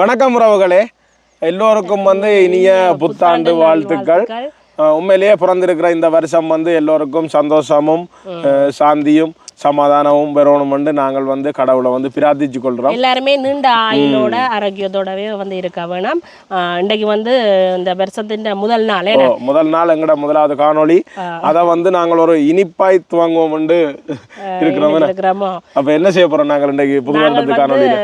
வணக்கம் உறவுகளே. எல்லோருக்கும் வந்து இனிய புத்தாண்டு வாழ்த்துக்கள். உண்மையிலேயே பிறந்திருக்கிற இந்த வருஷம் வந்து எல்லோருக்கும் சந்தோஷமும் சாந்தியும் சமாதானமும் பெறணும்னு நாங்கள் வந்து கடவுளை வந்து பிரார்த்திச்சு கொள்றோம் எல்லாருமே நீண்ட ஆயுளோட ஆரோக்கியத்தோடவே வந்து இருக்க வேணும். இன்றைக்கு வந்து இந்த வருஷத்தின் முதல் நாளே முதல் நாள் எங்கட முதலாவது காணொளி. அதை வந்து நாங்கள் ஒரு இனிப்பாய் துவங்குவோம் இருக்கிறோம் அப்ப என்ன செய்ய போறோம் நாங்கள் இன்றைக்கு புது வருடத்து காணொலியில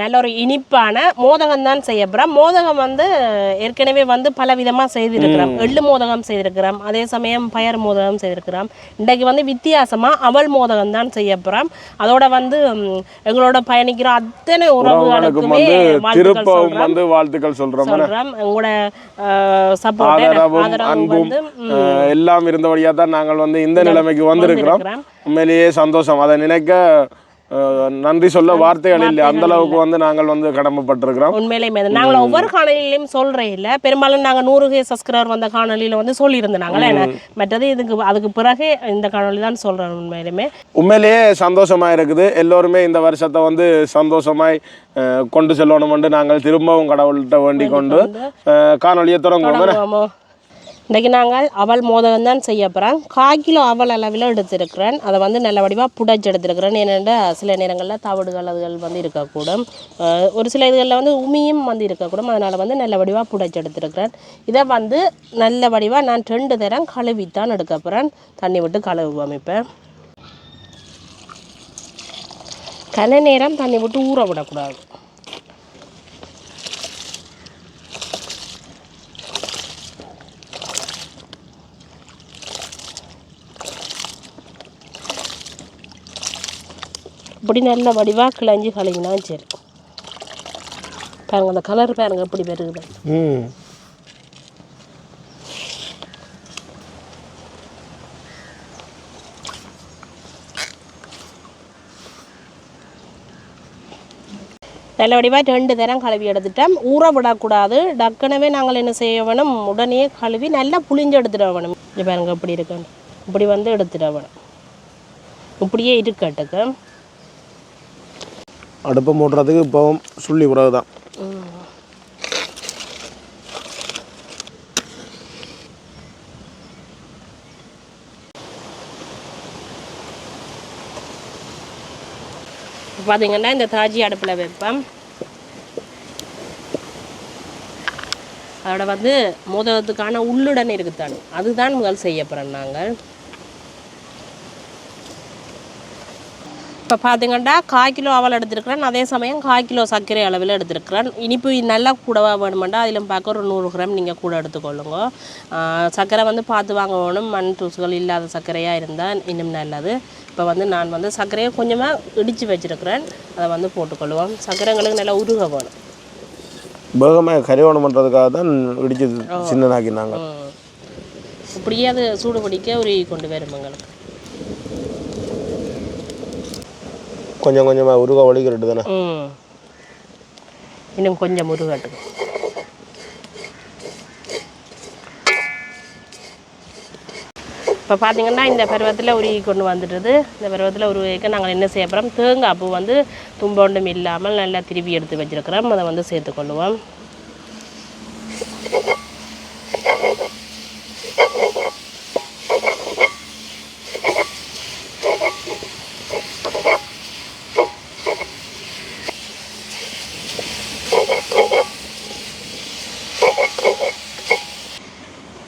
நல்ல ஒரு இனிப்பான மோதகம் தான் செய்ய போகிறோம் மோதகம் வந்து ஏற்கனவே வந்து பல விதமாக செய்திருக்கிறோம் எள்ளு மோதகம் செய்திருக்கிறோம். அதே சமயம் பயர் மோதகம் செய்திருக்கிறோம். இன்றைக்கு வந்து வித்தியாசமாக அவல் மோதகம் தான் செய்ய போகிறோம் அதோட வந்து எங்களோட பயணிக்கிற அத்தனை உறவுகளுக்கும் வந்து வாழ்த்துக்கள் சொல்கிறோம் சொல்கிறோம் உங்களோட சப்போர்ட் அன்பும் வந்து எல்லாம் இருந்தபடியா தான் நாங்கள் வந்து இந்த நிலைமைக்கு வந்திருக்கிறோம். உண்மையிலேயே சந்தோஷம். அதை நினைக்க நன்றி சொல்ல வார்த்தைகள் இல்லை. அந்த அளவுக்கு வந்து நாங்கள் வந்து கடமைப்பட்டிருக்கிறோம். உண்மையிலேயுமே அது நாங்கள் ஒவ்வொரு காணொலியிலையும் சொல்கிறேன் இல்லை. பெரும்பாலும் நாங்கள் நூறு சப்ஸ்கிரைபர் வந்த காணொலியில் வந்து என்ன? மற்றது இதுக்கு அதுக்கு பிறகு இந்த காணொலி தான் சொல்கிறேன் உண்மையிலுமே. உண்மையிலேயே சந்தோஷமா இருக்குது. எல்லோருமே இந்த வருஷத்தை வந்து சந்தோஷமாய் கொண்டு செல்லணும்னு நாங்கள் திரும்பவும் கடவுள்கிட்ட வேண்டிக் கொண்டு தொடங்குவோம். தொடங்குவோமோ. இன்றைக்கி நாங்கள் அவல் மோதகம் தான் செய்ய போகிறோம் கால் கிலோ அவல் அளவில் எடுத்திருக்கிறேன். அதை வந்து நல்ல வடிவாக புடைச்சு எடுத்திருக்கிறேன். ஏனென்றால் சில நேரங்களில் தவிடுகள் அதுகள் வந்து இருக்கக்கூடும். ஒரு சில இதுகளில் வந்து உமியும் வந்து இருக்கக்கூடும். அதனால் வந்து நல்ல வடிவாக புடைச்சு எடுத்திருக்கிறேன். இதை வந்து நல்ல வடிவாக நான் ரெண்டு தரம் கழுவித்தான் எடுக்க போகிறேன் தண்ணி விட்டு கழுவு அமைப்பேன். கன நேரம் தண்ணி விட்டு ஊற விடக்கூடாது. இப்படி நல்ல வடிவாக கிளஞ்சி கழுவினா சரி. பாருங்க அந்த கலர் பாருங்க எப்படி வருகுது ம். நல்ல வடிவாக ரெண்டு தரம் கழுவி எடுத்துட்டோம் ஊற விடக்கூடாது. டக்குனவே நாங்கள் என்ன செய்ய வேணும்? உடனே கழுவி நல்லா புளிஞ்சு எடுத்துட வேணும். இது பாருங்க இப்படி இருக்கு. இப்படி வந்து எடுத்துட வேணும். இப்படியே இருக்கட்டுக்கு. அடுப்பை மூடுறதுக்கு இப்போ சுள்ளி உறவு தான். பார்த்தீங்கன்னா இந்த தாஜி அடுப்பில் வைப்பேன். அதோட வந்து மோதலத்துக்கான உள்ளுடன் இருக்குதானே. அதுதான் முதல் செய்ய போகிறோம் நாங்கள். இப்போ பார்த்தீங்கன்னா கால் கிலோ அவல் எடுத்துருக்கிறேன். அதே சமயம் கால் கிலோ சர்க்கரை அளவில் எடுத்துருக்கிறேன். இனிப்பு நல்லா கூடவா வேணுமெண்டா அதிலும் பார்க்க ஒரு நூறு கிராம் நீங்கள் கூட எடுத்துக்கொள்ளுங்க. சர்க்கரை வந்து பார்த்து வாங்க வேணும் மண் தூசுகள் இல்லாத சர்க்கரையாக இருந்தால் இன்னும் நல்லது. இப்போ வந்து நான் வந்து சர்க்கரையை கொஞ்சமாக இடித்து வச்சுருக்கிறேன். அதை வந்து போட்டுக்கொள்வோம். சர்க்கரைங்களுக்கு நல்லா உருக வேணும். வேகமாக கரிவணம் பண்ணுறதுக்காக தான் இடிச்சு சின்னதாக்கினாங்க. இப்படியே அது சூடு பிடிக்க உருகி கொண்டு வரும் எங்களுக்கு. கொஞ்சம் கொஞ்சமாக உருக ஒழிக்கிறது தானே இன்னும் கொஞ்சம் முருகட்டுக்கு இப்போ பார்த்தீங்கன்னா இந்த பருவத்தில் உருகி கொண்டு வந்துடுது. இந்த பருவத்தில் உருவிக்க நாங்கள் என்ன செய்ய போகிறோம் தேங்காய் பூ வந்து தும்போண்டும் இல்லாமல் நல்லா திருப்பி எடுத்து வச்சிருக்கிறோம். அதை வந்து சேர்த்துக்கொள்ளுவோம்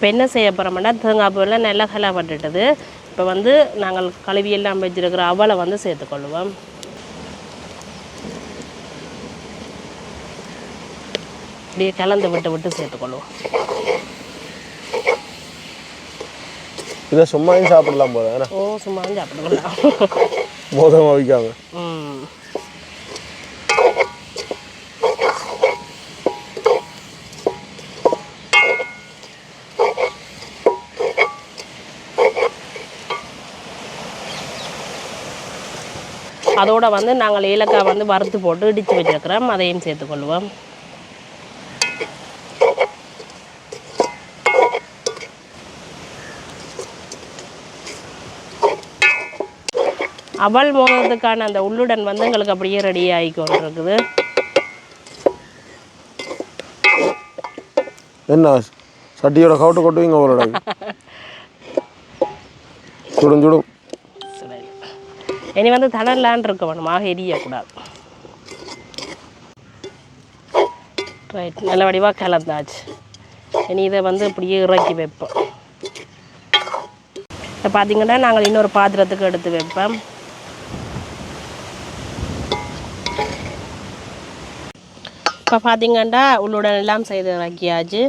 இப்போ என்ன செய்ய போகிறோம்னா தேங்காய் பூவெல்லாம் நல்லா கலப்பட்டுட்டது இப்போ வந்து நாங்கள் கழுவி எல்லாம் வச்சிருக்கிற அவலை வந்து சேர்த்துக்கொள்ளுவோம் அப்படியே கலந்து விட்டு விட்டு சேர்த்துக்கொள்ளுவோம் இதை சும்மாயும் சாப்பிடலாம் ஏன்னா ஓ சும்மா சாப்பிட்டுக்கலாம் மோதமாக வைக்காம? ம். அதோட வந்து நாங்கள் ஏலக்காய் வந்து வறுத்து போட்டு இடித்து வச்சிருக்கிறோம். அதையும் சேர்த்துக்கொள்வோம். அவல் மோதத்துக்கான அந்த உள்ளுடன் வந்து எங்களுக்கு அப்படியே ரெடி ஆகி கொண்டிருக்குது. என்ன? சட்டியோட கவுட்டு கொட்டுவீங்க அவரோட சுடும் சுடும். இனி வந்து தடலான் இருக்க வேணுமாக எரியக்கூடாது ரைட் நல்ல வடிவாக கலந்தாச்சு. இனி இதை வந்து இப்படியே இறக்கி வைப்போம். இப்போ பார்த்தீங்கன்னா நாங்கள் இன்னொரு பாத்திரத்துக்கு எடுத்து வைப்போம். இப்போ பார்த்தீங்கன்னா உள்ளுடன் எல்லாம் செய்து இறக்கியாச்சு.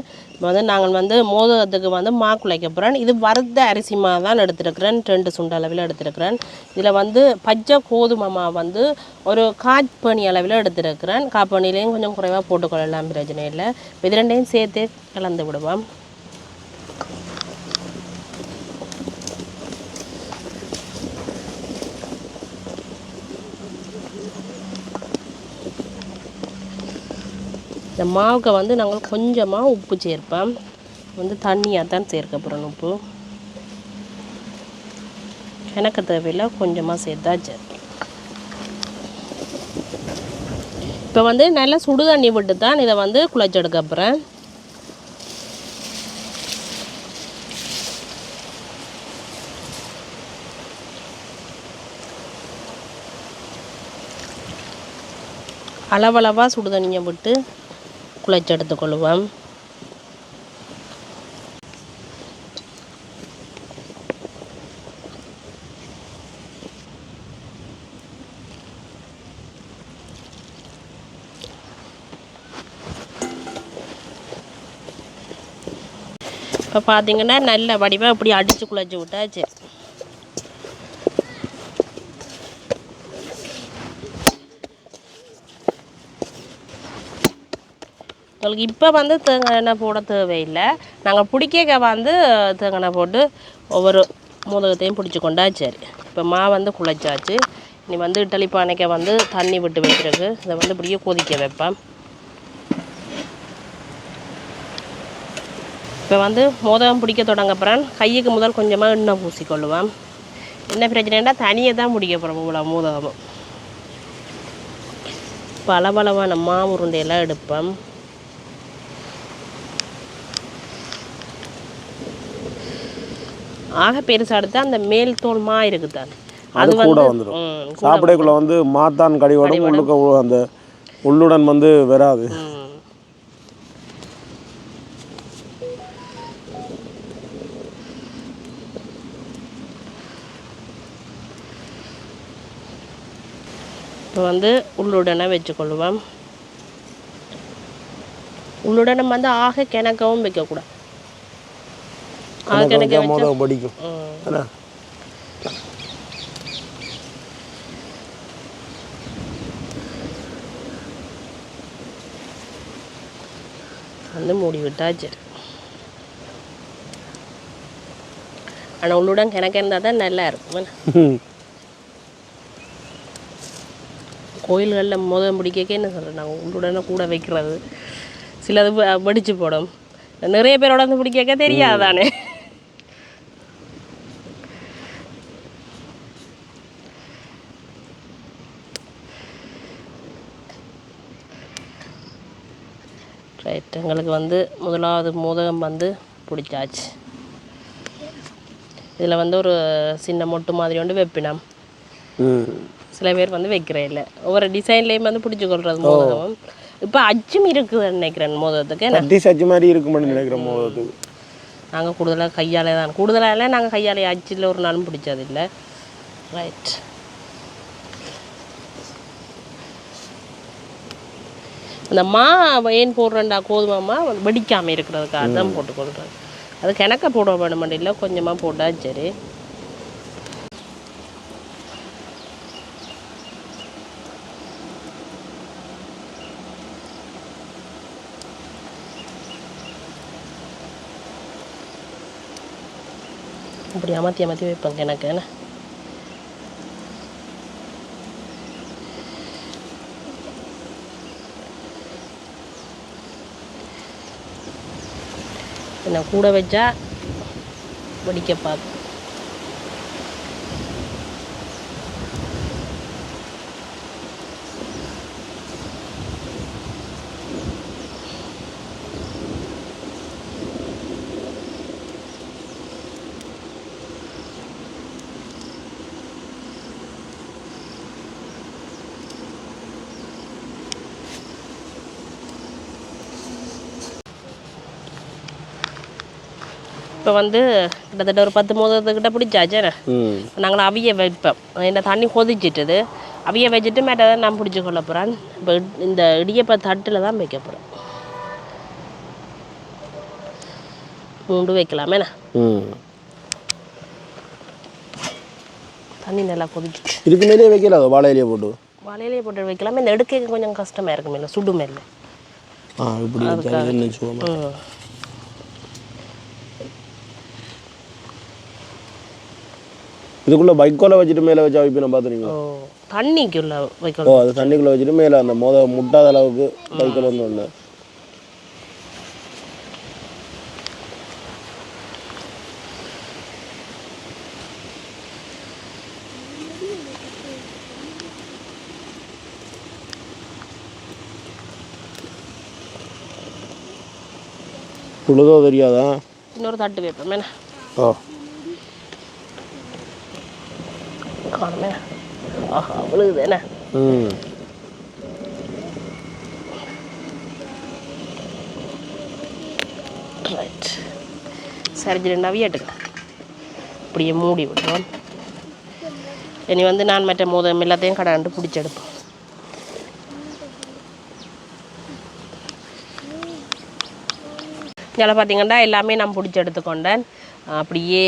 வந்து நாங்கள் வந்து மோதகத்துக்கு வந்து மா குழைக்க போகிறேன் இது வறுத்த அரிசி மா தான் எடுத்திருக்கிறேன். ரெண்டு சுண்ட அளவில் எடுத்திருக்கிறேன். இதில் வந்து பச்சை கோதுமை மா வந்து ஒரு காற்பணி அளவில் எடுத்திருக்கிறேன். காப்பணிலையும் கொஞ்சம் குறைவாக போட்டுக்கொள்ளலாம் பிரச்சனை இல்லை. இது ரெண்டையும் சேர்த்து கலந்து விடுவோம். இந்த மாவுக்கு வந்து நாங்கள் கொஞ்சமாக உப்பு சேர்ப்போம். வந்து தண்ணியாக தான் சேர்க்க போகிறோம் உப்பு. எனக்கு தேவையில்லை கொஞ்சமாக சேர்த்தா சரி. இப்போ வந்து நல்லா சுடு தண்ணி விட்டு தான் இதை வந்து குழச்செடுக்க போகிறேன் அளவளவாக சுடு தண்ணியை விட்டு குழச்சி எடுத்துக்கொள்வோம். இப்போ பார்த்தீங்கன்னா நல்ல வடிவாக இப்படி அடித்து குழஞ்சி விட்டாச்சு. உங்களுக்கு இப்போ வந்து தேங்காய் எண்ணெய் போட தேவையில்லை. நாங்கள் பிடிக்க வந்து தேங்காய் எண்ணெய் போட்டு ஒவ்வொரு மோதகத்தையும் பிடிச்சி கொண்டா சரி. இப்போ மா வந்து குழைச்சாச்சு. இனி வந்து இட்டலி பானைக்க வந்து தண்ணி விட்டு வைக்கிறதுக்கு இதை வந்து இப்படியே கொதிக்க வைப்பேன். இப்போ வந்து மோதகம் பிடிக்க தொடங்கப்புறேன் கையுக்கு முதல் கொஞ்சமாக எண்ணெய் பூசிக்கொள்ளுவேன். என்ன பிரச்சனைன்னா தனியை தான் பிடிக்க போகிறோம் இவ்வளோ மோதகமும். பளபளவான மாவு உருண்டையெல்லாம் எடுப்பேன் ஆக பெருசா எடுத்தா அந்த மேல் தோல் மா இருக்குதான் அது கூட வந்து வந்துடும் சாப்பிடக்குள்ள வந்து மாத்தான் கடிவடும் உள்ளுக்க அந்த உள்ளுடன் வந்து வராது. இப்போ வந்து உள்ளுடனே வச்சுக்கொள்ளுவோம். உள்ளுடனே வந்து ஆக கிணக்கவும் வைக்கக்கூடாது. வச்சு. மோதகம் படிக்கும். என்ன வந்து மூடி விட்டா சரி. ஆனால் உள்ளுடன் கிணக்க இருந்தால் தான் நல்லா இருக்கும்? கோயில்களில் மோதம் பிடிக்க என்ன சொல்கிறேன் நாங்கள் உள்ளுடனே கூட வைக்கிறது. சிலது வ- வெடிச்சு போடும். நிறைய பேரோட வந்து பிடிக்க தெரியாதானே? ரைட் எங்களுக்கு வந்து முதலாவது மோதகம் வந்து பிடிச்சாச்சு. இதில் வந்து ஒரு சின்ன மொட்டு மாதிரி ஒன்று வைப்பினம். சில பேர் வந்து வைக்கிறே இல்லை. ஒவ்வொரு டிசைன்லேயும் வந்து பிடிச்சி கொள்றது மோதகம் இப்போ அச்சும் இருக்குதுன்னு நினைக்கிறேன் மோதகத்துக்கு சட்டி சச்சி மாதிரி இருக்குமென்னு நினைக்கிறேன் மோதத்துக்கு நாங்கள் கூடுதலாக கையாலே தான் கூடுதலாக இல்லை நாங்கள் கையாலே அச்சில் ஒரு நாளும் பிடிச்சதில்லை ரைட் அந்த மா ஏன் போடுறேன்டா கோதுமாமா வெடிக்காமல் இருக்கிறதுக்காக தான் போட்டுக்கொள்கிறேன் அது கிணக்க போட வேணும் இல்லை கொஞ்சமாக போட்டால் சரி. இப்படி அமர்த்தி அமர்த்தி வைப்பேங்க எனக்கு என்ன? நான் கூட வச்சா வெடிக்க பார்க்கும் இப்போ வந்து கிட்டத்தட்ட ஒரு பத்து மோதத்துக்கிட்ட பிடிச்சாச்சே நாங்கள் அவிய வைப்போம். இந்த தண்ணி கொதிச்சிட்டுது. அவிய வச்சுட்டு மேட்டை நான் பிடிச்சி கொள்ள போகிறேன் இப்போ இந்த இடியப்ப தட்டில் தான் வைக்க போகிறேன் மூண்டு வைக்கலாமேண்ணா ம். தண்ணி நல்லா கொதிச்சிச்சு இதுக்கு மேலே வைக்கல வாழை இலையை போட்டு? வாழையிலே போட்டு வைக்கலாமே. இந்த எடுக்க கொஞ்சம் கஷ்டமாக இருக்குமே இல்லை சுடுமே இல்லை. ஆ இப்படி இதுக்குள்ள பைக்கோல வச்சுட்டு மேலே வச்சா வைப்பின பார்த்துருங்க ஓ தண்ணிக்குள்ள ஓ அது தண்ணிக்குள்ள வச்சுட்டு மேலே அந்த மொத முட்டாத அளவுக்கு பைக்கோல வந்து ஒன்று உழுதோ தெரியாதா? இன்னொரு தட்டு வைப்போம் என்ன? ஓ. காணுமே ஆஹா அவ்வளவு ம். ரைட் சரி ரெண்டு அவியாட்டுங்க இப்படியே மூடி விட்டுருவோம் இனி வந்து நான் மற்ற மோதம் எல்லாத்தையும் கடாண்டு பிடிச்செடுப்போம் இதில் பார்த்தீங்கன்னா எல்லாமே நான் பிடிச்சி எடுத்துக்கொண்டேன். அப்படியே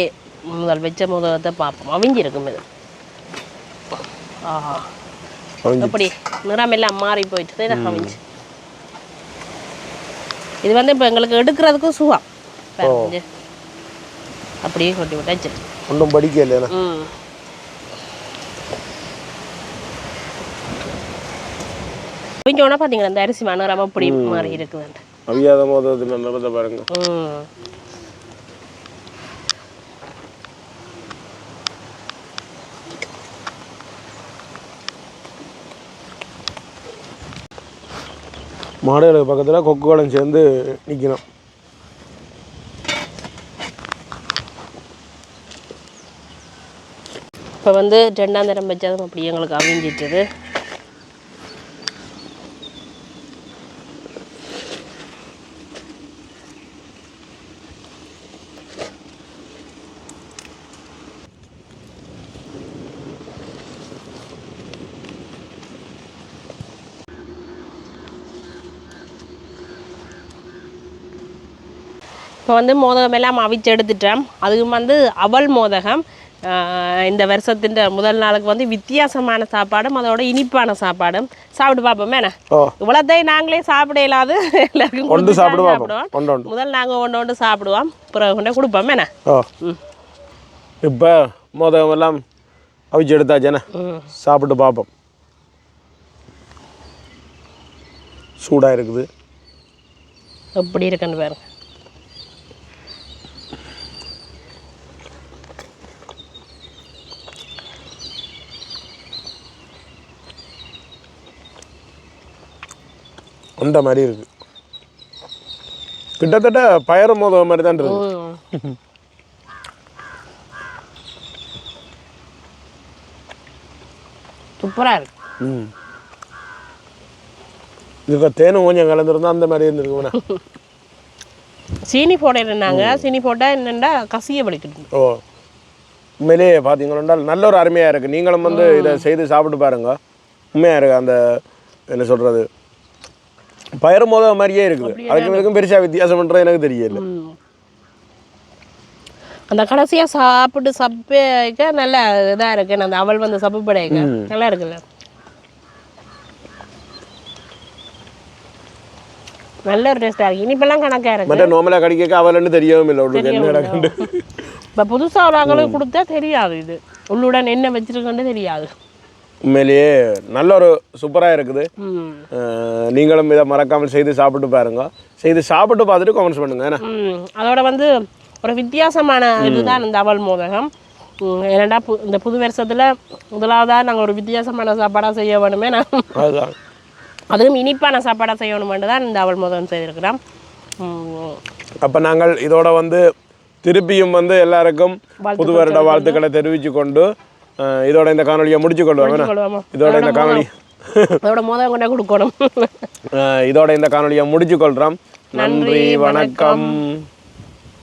முதல் வச்ச முதலத்தை பார்ப்போம். அவிஞ்சிருக்கும் இது. எப்படி நிறம் எல்லாம் மாறி போயிட்டு நான் அவிஞ்சு இது வந்து இப்போ எங்களுக்கு எடுக்கிறதுக்கும் சுகம். அப்படியே கொட்டி விட்டாச்சு ஒன்றும் படிக்கல ம். கொஞ்சோன்னா பார்த்தீங்களா இந்த அரிசி மனோரமா அப்படி மாறி இருக்குதுன்ட்டு. அவியாத மோதத்தில் நிறத்தை பாருங்க. மாடுகளுக்கு பக்கத்தில் கொக்கு குளம் சேர்ந்து நிற்கணும் இப்போ வந்து ரெண்டாம் தரம் அப்படி எங்களுக்கு அமைஞ்சிட்டுது. இப்போ வந்து மோதகம் எல்லாம் அவிச்சு எடுத்துட்டேன் அதுக்கு வந்து அவல் மோதகம். இந்த வருஷத்தின் முதல் நாளுக்கு வந்து வித்தியாசமான சாப்பாடும் அதோட இனிப்பான சாப்பாடும். சாப்பிட்டு பார்ப்போம் என்ன? இவ்வளோத்தையும் நாங்களே சாப்பிட இயலாது. எல்லாருக்கும் கொண்டு சாப்பிடுவோம் முதல் நாங்கள் ஒன்று ஒன்று சாப்பிடுவோம். பிறகு கொண்டு கொடுப்போம். என்ன? இப்போ மோதகம் எல்லாம் அவிச்சு எடுத்தாச்சேண்ணே சாப்பிட்டு பார்ப்போம். சூடாக இருக்குது. எப்படி இருக்குன்னு பாருங்க. அந்த மாதிரி இருக்கு. கிட்டத்தட்ட பயறு மோதகம் மாதிரி தான் இருக்கு. சூப்பராக இருக்கு. ம். இதுக்கு தேனும் கொஞ்சம் கலந்துருந்தா அந்த மாதிரி இருந்திருக்குண்ணே சீனி போடுறாங்க சீனி போட்டால் என்னென்னா கசிய வலிக்கிட்டு ஓ. உண்மையிலேயே பார்த்தீங்கன்னா நல்ல ஒரு அருமையாக இருக்குது நீங்களும் வந்து இதை செய்து சாப்பிட்டு பாருங்க. உண்மையாக இருக்குது அந்த என்ன சொல்கிறது பயிர் மோத மாதிரியே இருக்குது. அதுக்கு இதுக்கும் பெருசாக வித்தியாசம்ன்றது எனக்கு தெரியல. அந்த கடைசியாக சாப்பிட்டு சப்பைக்க நல்ல இதாக இருக்கு. அந்த அவள் வந்து சப்பு படையக்க நல்லா இருக்குல்ல. நல்ல ஒரு டேஸ்டாக இருக்கு. இனிப்பெல்லாம் கணக்காக இருக்கு. மற்ற நோமலாக கடிக்க அவலன்னு தெரியவும் இல்லை உங்களுக்கு என்ன நடக்குண்டு இப்போ புதுசாக ஒரு ஆக்களுக்கு கொடுத்தா தெரியாது இது. உள்ளுடன் என்ன வச்சிருக்கோன்னு தெரியாது. உண்மையிலேயே நல்ல ஒரு சூப்பராக இருக்குது. நீங்களும் இதை மறக்காமல் செய்து சாப்பிட்டு பாருங்க. செய்து சாப்பிட்டு பார்த்துட்டு கமெண்ட்ஸ் பண்ணுங்க. அதோட வந்து ஒரு வித்தியாசமான இதுதான் இந்த அவல் மோதகம். பு இந்த புது வருஷத்தில் முதலாவதாக நாங்கள் ஒரு வித்தியாசமான சாப்பாடாக செய்ய வேணுமே நான். அதுதான். அதுவும் இனிப்பான சாப்பாடாக செய்யணுமென்று தான் இந்த அவல் மோதகம் செய்திருக்கிறோம். அப்போ நாங்கள் இதோட வந்து திருப்பியும் வந்து எல்லாருக்கும் புது வருட வாழ்த்துக்களை தெரிவித்து கொண்டு இதோட இந்த காணொலியை முடிச்சு கொள்வாங்க கொள்வோமா? இதோட இந்த காணொலி அதோட மோதகம் கொண்டே கொடுக்கணும். இதோட இந்த காணொலியை முடிச்சு கொள்கிறோம் நன்றி வணக்கம்.